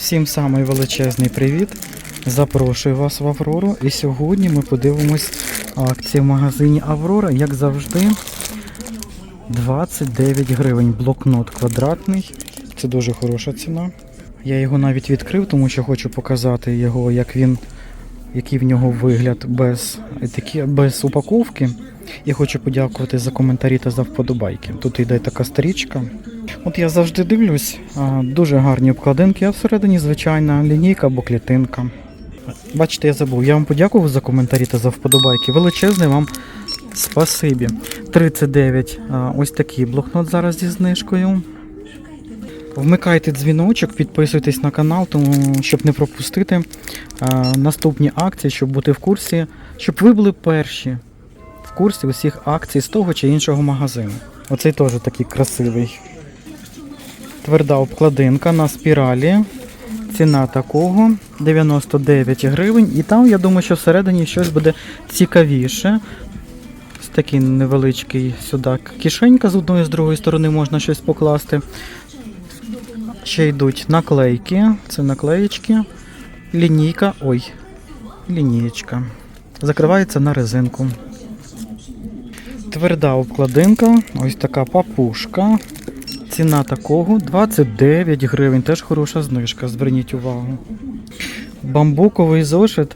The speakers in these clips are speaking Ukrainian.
Всім самий величезний привіт. Запрошую вас в Аврору. І сьогодні ми подивимось акції в магазині Аврора, як завжди. 29 гривень блокнот квадратний. Це дуже хороша ціна. Я його навіть відкрив, тому що хочу показати його, як він, який в нього вигляд без, етики... без упаковки. І хочу подякувати за коментарі та за вподобайки. Тут йде така стрічка. От я завжди дивлюсь, дуже гарні обкладинки, а всередині звичайна лінійка або клітинка. Бачите, я забув. Я вам подякував за коментарі та за вподобайки. Величезне вам спасибі. 39. Ось такий блокнот зараз зі знижкою. Вмикайте дзвіночок, підписуйтесь на канал, тому щоб не пропустити наступні акції, щоб бути в курсі, щоб ви були перші в курсі усіх акцій з того чи іншого магазину. Оцей теж такий красивий. Тверда обкладинка на спіралі. Ціна такого 99 гривень. І там, я думаю, що всередині щось буде цікавіше. Ось такий невеличкий сюди кишенька з одної з другої сторони можна щось покласти. Ще йдуть наклейки. Це наклеєчки. Лінійка. Ой, лінієчка. Закривається на резинку. Тверда обкладинка, ось така папушка. Ціна такого 29 гривень. Теж хороша знижка, зверніть увагу. Бамбуковий зошит.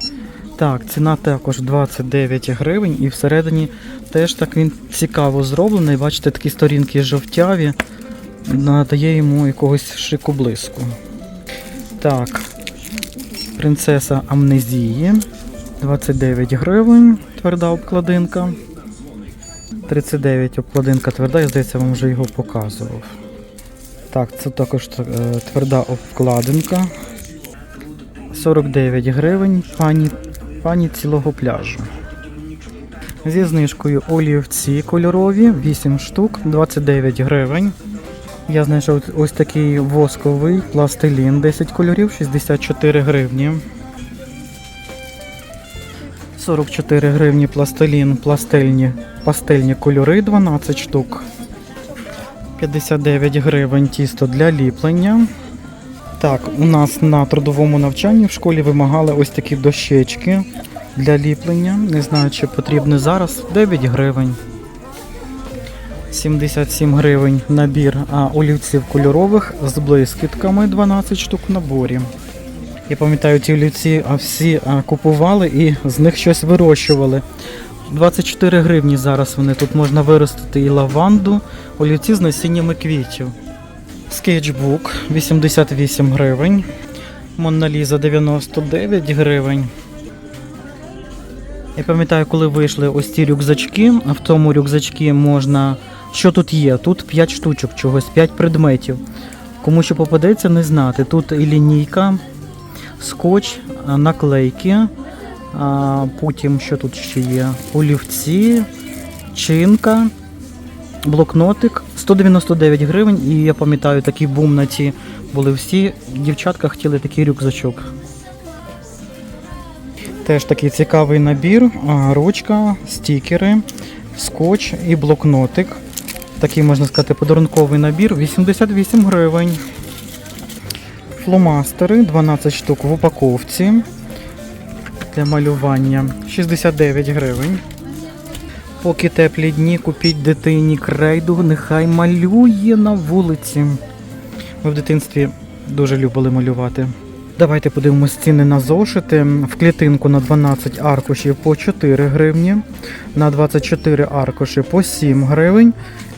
Так, ціна також 29 гривень і всередині теж так він цікаво зроблений. Бачите, такі сторінки жовтяві. Надає йому якогось шику блиску. Так, принцеса амнезії. 29 гривень, тверда обкладинка. 39 обкладинка тверда, я здається, вам вже його показував. Так, це також е, тверда обкладинка. 49 гривень пані, пані цілого пляжу. Зі знижкою олівці кольорові, 8 штук, 29 гривень. Я знайшов ось такий восковий пластилін, 10 кольорів, 64 гривні. 44 гривні пластилін, пластельні, пастельні кольори 12 штук. 59 гривень тісто для ліплення. Так, у нас на трудовому навчанні в школі вимагали ось такі дощечки для ліплення. Не знаю, чи потрібно зараз. 9 гривень. 77 гривень набір а, олівців кольорових з блискітками 12 штук в наборі. Я пам'ятаю, ті олівці всі купували і з них щось вирощували. 24 гривні зараз вони тут можна виростити і лаванду, олівці з насіннями квітів. Скетчбук 88 гривень. Монналіза 99 гривень. Я пам'ятаю, коли вийшли ось ці рюкзачки, а в тому рюкзачки можна. Що тут є? Тут 5 штучок чогось, 5 предметів. Кому що попадеться, не знати. Тут і лінійка, скотч, наклейки. А, потім що тут ще є? Олівці, чинка, блокнотик. 199 гривень. І я пам'ятаю, такий бум на ці були всі. Дівчатка хотіли такий рюкзачок. Теж такий цікавий набір. Ручка, стікери, скотч і блокнотик. Такий, можна сказати, подарунковий набір. 88 гривень. Фломастери 12 штук в упаковці для малювання 69 гривень. Поки теплі дні, купіть дитині крейду, нехай малює на вулиці. Ми в дитинстві дуже любили малювати. Давайте подивимось ціни на зошити. В клітинку на 12 аркушів по 4 гривні, на 24 аркуші по 7 гривень,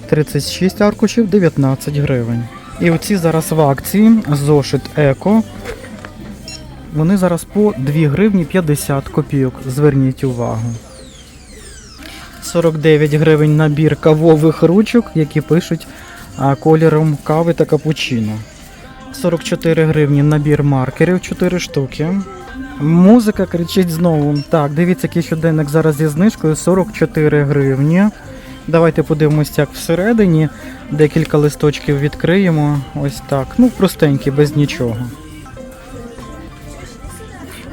36 аркушів 19 гривень. І оці зараз в акції зошит Еко. Вони зараз по 2 гривні 50 копійок. Зверніть увагу. 49 гривень набір кавових ручок, які пишуть кольором кави та капучино. 44 гривні набір маркерів 4 штуки. Музика кричить знову. Так, дивіться, який щоденник зараз зі знижкою 44 гривні. Давайте подивимось, як всередині. Декілька листочків відкриємо. Ось так. Ну, простенький, без нічого.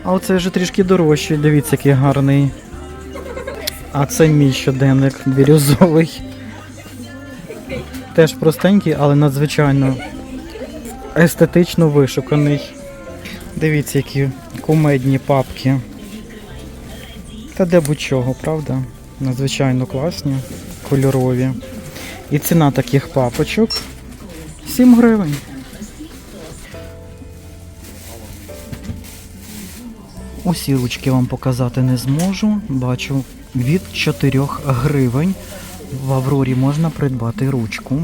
А оце вже трішки дорожчий, дивіться, який гарний. А це мій щоденник бірюзовий. Теж простенький, але надзвичайно естетично вишуканий. Дивіться, які кумедні папки. Та де будь-чого, правда? Надзвичайно класні, кольорові. І ціна таких папочок 7 гривень. Усі ручки вам показати не зможу. Бачу від 4 гривень. В Аврорі можна придбати ручку.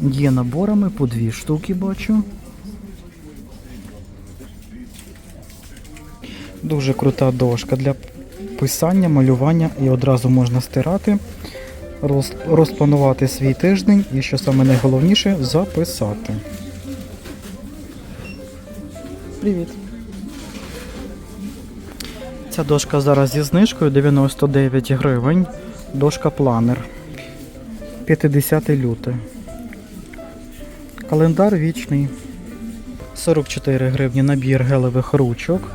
Є наборами по дві штуки, бачу. Дуже крута дошка для писання, малювання і одразу можна стирати, роз- розпланувати свій тиждень і, що саме найголовніше, записати. Привіт! Ця дошка зараз зі знижкою 99 гривень. Дошка планер. 50 люте. Календар вічний. 44 гривні набір гелевих ручок.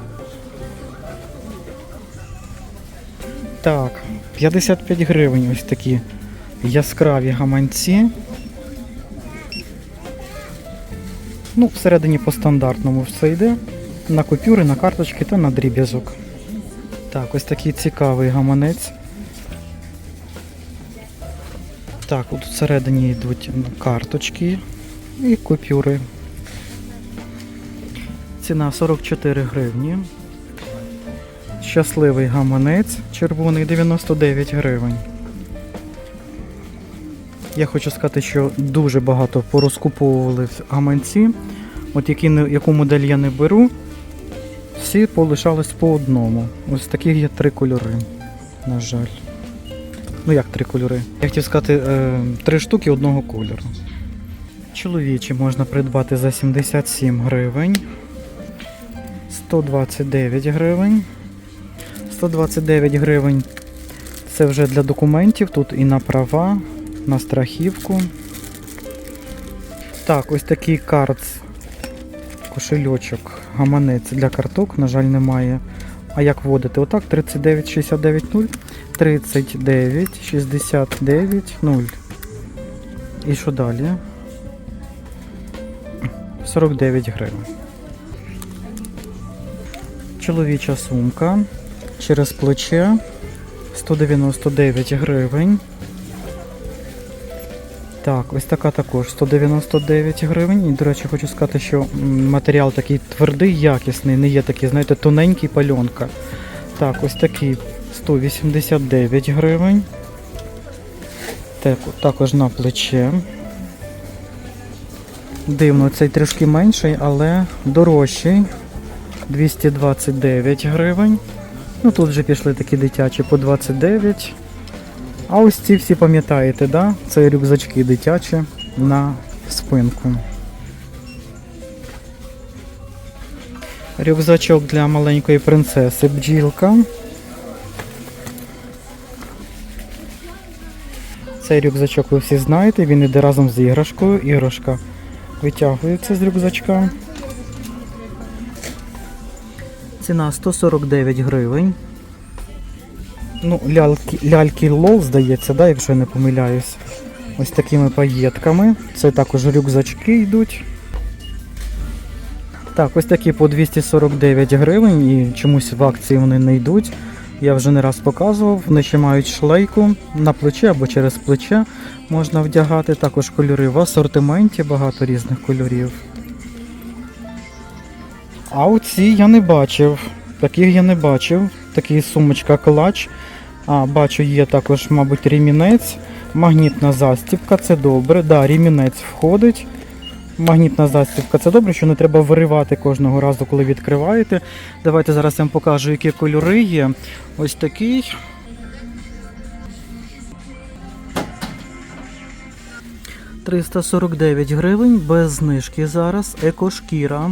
Так, 55 гривень ось такі яскраві гаманці. Ну, всередині по стандартному все йде. На купюри, на карточки та на дріб'язок. Так, ось такий цікавий гаманець. Так, от всередині йдуть карточки і купюри. Ціна 44 гривні. Щасливий гаманець червоний 99 гривень. Я хочу сказати, що дуже багато порозкуповували гаманці. От які, яку модель я не беру, всі полишались по одному. Ось таких є три кольори. На жаль. Ну як три кольори? Я хотів сказати, е, три штуки одного кольору. Чоловічі можна придбати за 77 гривень. 129 гривень. 129 гривень. Це вже для документів. Тут і на права, на страхівку. Так, ось такий карц. Кошельочок, гаманець для карток, на жаль, немає. А як вводити? Отак 39 69 0. 39 69 0. І що далі? 49 гривень. Чоловіча сумка через плече 199 гривень. Так, ось така також 199 гривень. І, до речі, хочу сказати, що матеріал такий твердий, якісний, не є такий, знаєте, тоненький пальонка. Так, ось такий 189 гривень. Так, також на плече. Дивно, цей трішки менший, але дорожчий. 229 гривень. Ну тут вже пішли такі дитячі по 29. А ось ці всі пам'ятаєте, да? Це рюкзачки дитячі на спинку. Рюкзачок для маленької принцеси бджілка. Цей рюкзачок ви всі знаєте, він іде разом з іграшкою. Іграшка витягується з рюкзачка. Ціна 149 гривень. Ну, ляльки, ляльки лол, здається, да, якщо я не помиляюсь. Ось такими паєтками. Це також рюкзачки йдуть. Так, ось такі по 249 гривень і чомусь в акції вони не йдуть. Я вже не раз показував. Вони ще мають шлейку на плече або через плече можна вдягати. Також кольори в асортименті, багато різних кольорів. А оці я не бачив. Таких я не бачив. Такий сумочка клач. А, бачу, є також, мабуть, ремінець. Магнітна застібка, це добре. Да, ремінець входить. Магнітна застібка, це добре, що не треба виривати кожного разу, коли відкриваєте. Давайте зараз я вам покажу, які кольори є. Ось такий. «349 гривень без знижки зараз. Екошкіра.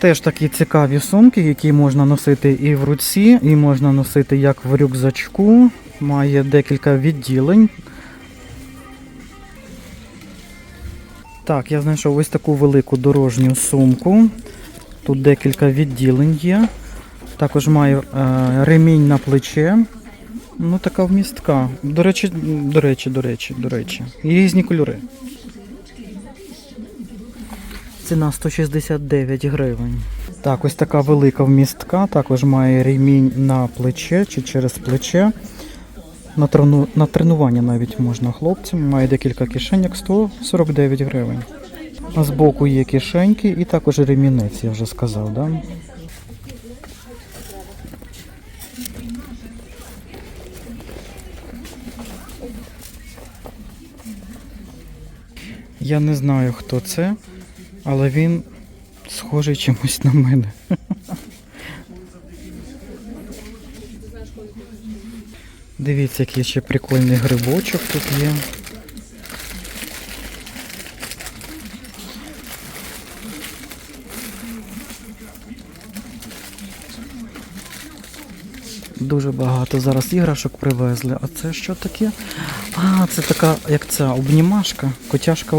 Теж такі цікаві сумки, які можна носити і в руці, і можна носити як в рюкзачку. Має декілька відділень. Так, я знайшов ось таку велику дорожню сумку. Тут декілька відділень є. Також маю е, ремінь на плече. Ну, така вмістка. До речі, до речі, до речі, до речі. Різні кольори. Ціна 169 гривень. Так, ось така велика вмістка, також має ремінь на плече чи через плече. На, трену... на тренування навіть можна хлопцям. Має декілька кишеньок 149 гривень. А збоку є кишеньки і також ремінець, я вже сказав, да? Я не знаю, хто це, але він схожий чимось на мене. Дивіться, який ще прикольний грибочок тут є. Дуже багато зараз іграшок привезли. А це що таке? А, це така, як ця обнімашка, котяшка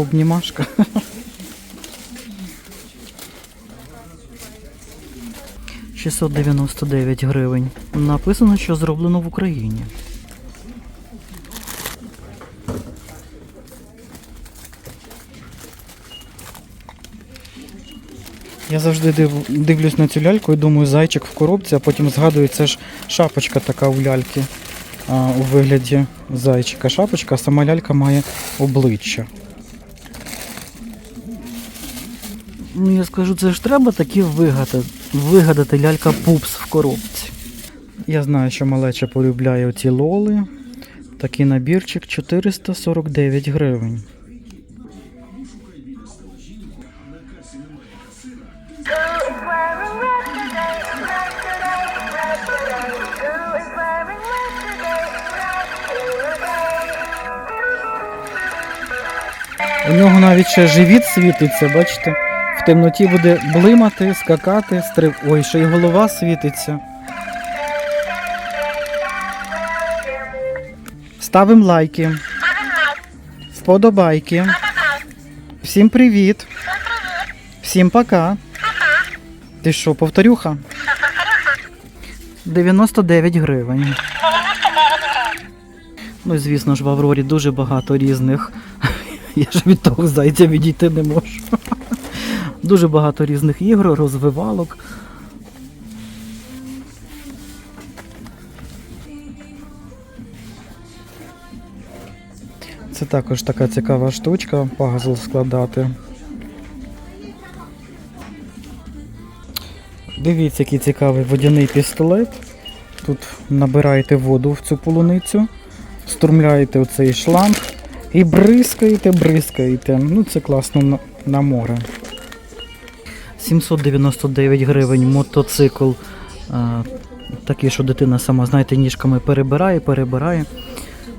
«699 гривень. Написано, що зроблено в Україні. Я завжди див, дивлюсь на цю ляльку і думаю, зайчик в коробці, а потім згадую, це ж шапочка така у ляльки а, у вигляді зайчика. Шапочка, а сама лялька має обличчя. Ну, я скажу, це ж треба такі вигадати, вигадати лялька пупс в коробці. Я знаю, що малеча полюбляє оці лоли. Такий набірчик 449 гривень. У нього навіть ще живіт світиться, бачите? В темноті буде блимати, скакати, стриб. Ой, ще й голова світиться. Ставимо лайки. Вподобайки. Всім привіт. Всім пока. Ти що, повторюха? 99 гривень. Ну, звісно ж, в Аврорі дуже багато різних. Я ж від того зайця відійти не можу. Дуже багато різних ігор, розвивалок. Це також така цікава штучка, пазл складати. Дивіться, який цікавий водяний пістолет. Тут набираєте воду в цю полуницю, струмляєте оцей шланг і бризкаєте, бризкаєте. Ну це класно на, море. 799 гривень мотоцикл. Такий, що дитина сама, знаєте, ніжками перебирає, перебирає.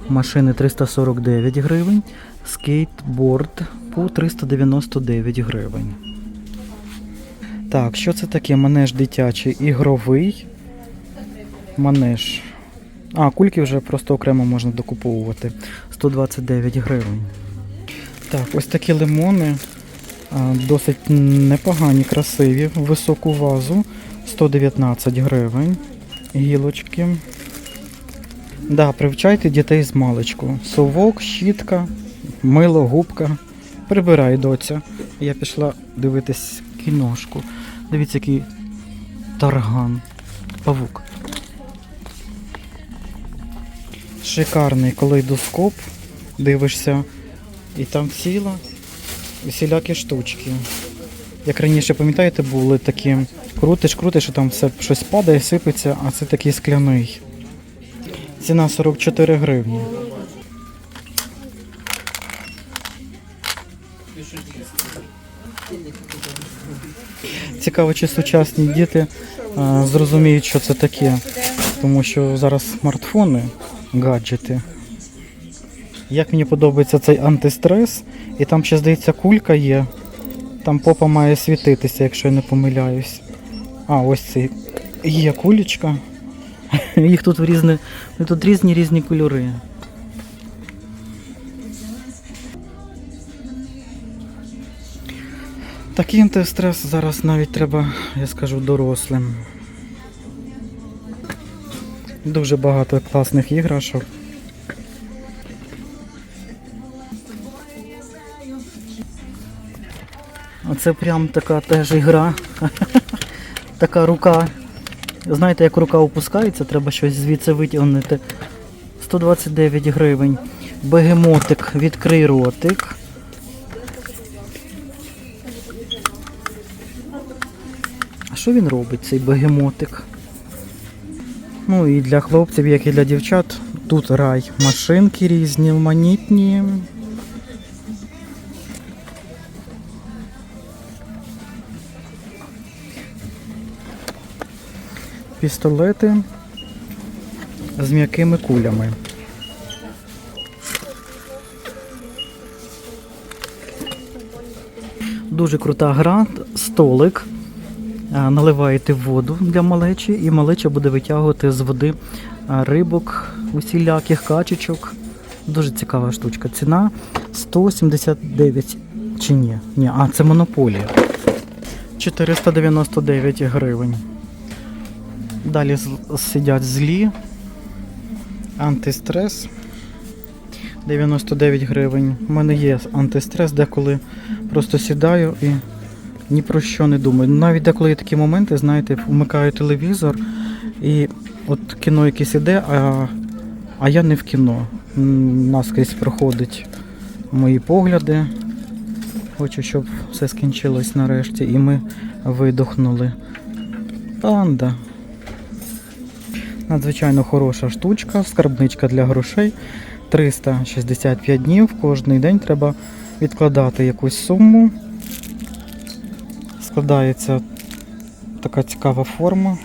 Машини 349 гривень. Скейтборд по 399 гривень. Так, що це таке? Манеж дитячий ігровий. Манеж. А, кульки вже просто окремо можна докуповувати. 129 гривень. Так, ось такі лимони. Досить непогані, красиві, високу вазу. 119 гривень. Гілочки. Да, привчайте дітей з маличку. Совок, щітка, мило, губка. Прибирай, доця. Я пішла дивитись кіношку. Дивіться, який тарган. Павук. Шикарний калейдоскоп. Дивишся. І там ціла усілякі штучки. Як раніше, пам'ятаєте, були такі крутиш, крутиш, і там все щось падає, сипеться, а це такий скляний. Ціна 44 гривні. Цікаво, чи сучасні діти а, зрозуміють, що це таке. Тому що зараз смартфони, гаджети. Як мені подобається цей антистрес, і там ще, здається, кулька є. Там попа має світитися, якщо я не помиляюсь. А, ось цей. Є кулечка. Їх тут в різні, тут різні різні кольори. Такий антистрес зараз навіть треба, я скажу, дорослим. Дуже багато класних іграшок. Оце прям така теж ігра. така рука. Знаєте, як рука опускається, треба щось звідси витягнути. 129 гривень. Бегемотик, відкрий ротик. А що він робить, цей бегемотик? Ну і для хлопців, як і для дівчат, тут рай. Машинки різні, манітні. Пістолети з м'якими кулями. Дуже крута гра, столик. Наливаєте воду для малечі, і малеча буде витягувати з води а, рибок, усіляких качечок. Дуже цікава штучка. Ціна 179 чи ні? Ні, а це монополія. 499 гривень. Далі сидять злі. Антистрес. 99 гривень. У мене є антистрес, деколи просто сідаю і ні про що не думаю. Навіть деколи є такі моменти, знаєте, вмикаю телевізор і от кіно якесь іде, а, а я не в кіно. Наскрізь проходить мої погляди. Хочу, щоб все скінчилось нарешті і ми видохнули. Панда. Надзвичайно хороша штучка, скарбничка для грошей. 365 днів. Кожний день треба відкладати якусь суму. Складається така цікава форма,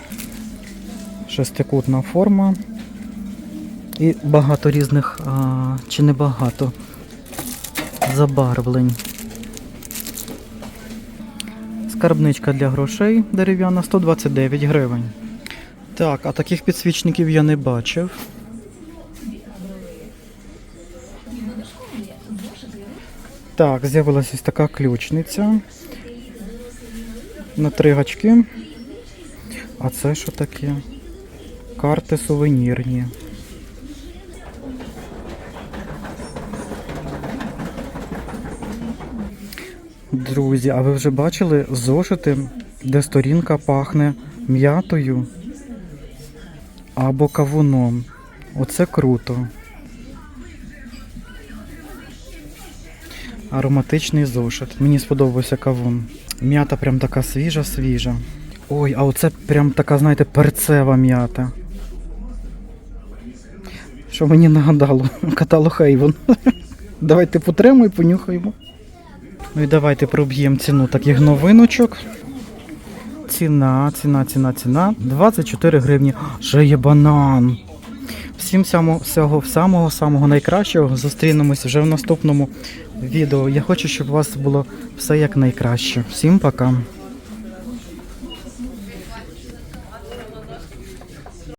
шестикутна форма. І багато різних, а, чи не багато, забарвлень. Скарбничка для грошей дерев'яна 129 гривень. Так, а таких підсвічників я не бачив. Так, з'явилася ось така ключниця. На три гачки. А це що таке? Карти сувенірні. Друзі, а ви вже бачили зошити, де сторінка пахне м'ятою або кавуном? Оце круто. Ароматичний зошит. Мені сподобався кавун. М'ята прям така свіжа, свіжа. Ой, а оце прям така, знаєте, перцева м'ята. Що мені нагадало? Катало Хейвен. Давайте потремо і понюхаємо. Ну і давайте проб'ємо ціну таких новиночок. Ціна, ціна, ціна, ціна. 24 гривні. Ще є банан. Всім всього, самого самого найкращого. Зустрінемось вже в наступному відео. Я хочу, щоб у вас було все як найкраще. Всім пока.